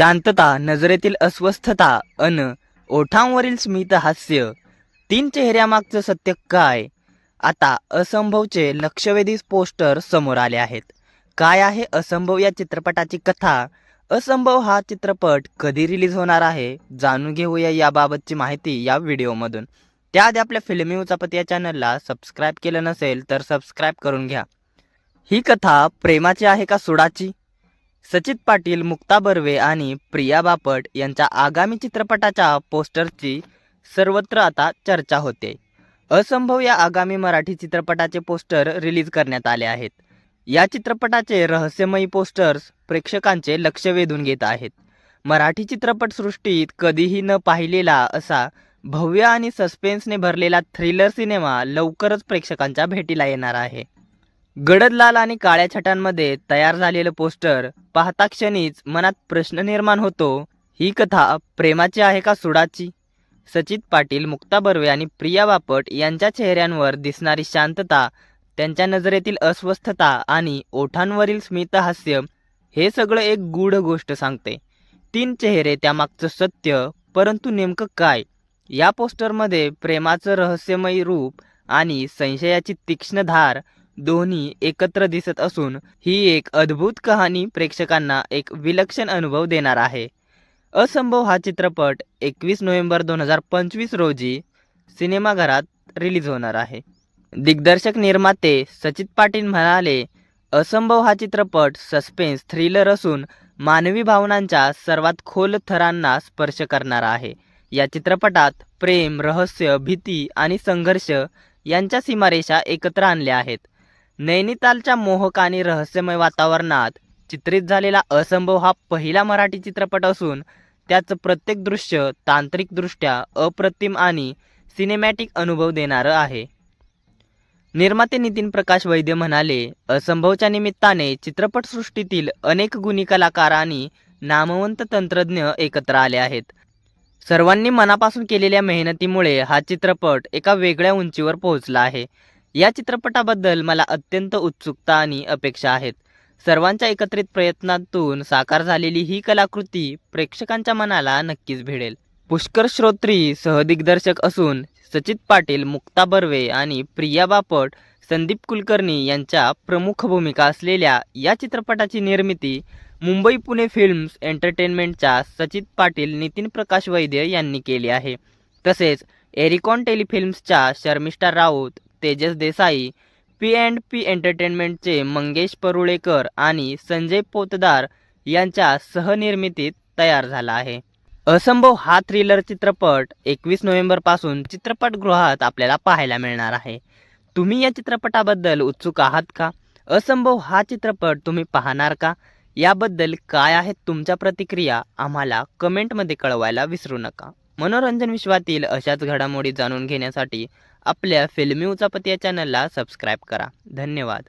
शांतता नजरेतील अस्वस्थता अन ओठांवरील स्मित हास्य. तीन चेहऱ्यामागचं सत्य काय? आता असंभवचे लक्षवेधी पोस्टर समोर आले आहेत. काय आहे असंभव या चित्रपटाची कथा? असंभव हा चित्रपट कधी रिलीज होणार आहे? जाणून घेऊया याबाबतची माहिती या व्हिडिओमधून. त्याआधी आपल्या फिल्मी उचापत या चॅनलला सबस्क्राईब केलं नसेल तर सबस्क्राईब करून घ्या. ही कथा प्रेमाची आहे का सुडाची? सचित पाटील मुक्ता बर्वे आणि प्रिया बापट यांच्या आगामी चित्रपटाच्या पोस्टरची सर्वत्र आता चर्चा होते. असंभव या आगामी मराठी चित्रपटाचे पोस्टर रिलीज करण्यात आले आहेत. या चित्रपटाचे रहस्यमयी पोस्टर्स प्रेक्षकांचे लक्ष वेधून घेत आहेत. मराठी चित्रपटसृष्टीत कधीही न पाहिलेला असा भव्य आणि सस्पेन्सने भरलेला थ्रिलर सिनेमा लवकरच प्रेक्षकांच्या भेटीला येणार आहे. गडद लाल आणि काळ्या छटांमध्ये तयार झालेलं पोस्टर पाहता क्षणीच मनात प्रश्न निर्माण होतो. ही कथा प्रेमाची आहे का सुडाची? सचित पाटील मुक्ता बर्वे आणि प्रिया बापट यांच्या चेहऱ्यांवर दिसणारी शांतता त्यांच्या नजरेतील अस्वस्थता आणि ओठांवरील स्मितहास्य हे सगळं एक गूढ गोष्ट सांगते. तीन चेहरे त्यामागचं सत्य परंतु नेमकं काय? या पोस्टरमध्ये प्रेमाचं रहस्यमयी रूप आणि संशयाची तीक्ष्ण धार दोन्ही एकत्र दिसत असून ही एक अद्भुत कहाणी प्रेक्षकांना एक विलक्षण अनुभव देणार आहे. असंभव हा चित्रपट एकवीस नोव्हेंबर दोन हजार पंचवीस रोजी सिनेमाघरात रिलीज होणार आहे. दिग्दर्शक निर्माते सचित पाटील म्हणाले असंभव हा चित्रपट सस्पेन्स थ्रिलर असून मानवी भावनांच्या सर्वात खोल थरांना स्पर्श करणारा आहे. या चित्रपटात प्रेम रहस्य भीती आणि संघर्ष यांच्या सीमारेषा एकत्र आणल्या आहेत. नैनितालच्या मोहक आणि रहस्यमय वातावरणात चित्रित झालेला असंभव हा पहिला मराठी चित्रपट असून त्याचं प्रत्येक दृश्य तांत्रिकदृष्ट्या अप्रतिम आणि सिनेमॅटिक अनुभव देणारं आहे. निर्माते नितीन प्रकाश वैद्य म्हणाले असंभवच्या निमित्ताने चित्रपटसृष्टीतील अनेक गुणी कलाकार आणि नामवंत तंत्रज्ञ एकत्र आले आहेत. सर्वांनी मनापासून केलेल्या मेहनतीमुळे हा चित्रपट एका वेगळ्या उंचीवर पोहोचला आहे. या चित्रपटाबद्दल मला अत्यंत उत्सुकता आणि अपेक्षा आहेत. सर्वांच्या एकत्रित प्रयत्नातून साकार झालेली ही कलाकृती प्रेक्षकांच्या मनाला नक्कीच भिडेल. पुष्कर श्रोत्री सहदिग्दर्शक असून सचित पाटील मुक्ता बर्वे आणि प्रिया बापट संदीप कुलकर्णी यांच्या प्रमुख भूमिका असलेल्या या चित्रपटाची निर्मिती मुंबई पुणे फिल्म्स एंटरटेनमेंटच्या सचित पाटील नितीन प्रकाश वैद्य यांनी केली आहे. तसेच एरिकॉन टेलिफिल्म्सच्या Sharmishtha Raut Tejas Desai P and P एंटरटेनमेंटचे Mangesh Parulekar आणि संजय पोतदार यांच्या सहनिर्मितीत तयार झाला आहे. असंभव हा थ्रिलर चित्रपट एकवीस नोव्हेंबरपासून चित्रपटगृहात आपल्याला पाहायला मिळणार आहे. तुम्ही या चित्रपटाबद्दल उत्सुक आहात का? असंभव हा चित्रपट तुम्ही पाहणार का? याबद्दल काय आहेत तुमच्या प्रतिक्रिया आम्हाला कमेंटमध्ये कळवायला विसरू नका. मनोरंजन विश्वातील अशाच घडामोडी जाणून घेण्यासाठी आपल्या फिल्मी उचापती या चॅनलला सबस्क्राईब करा. धन्यवाद.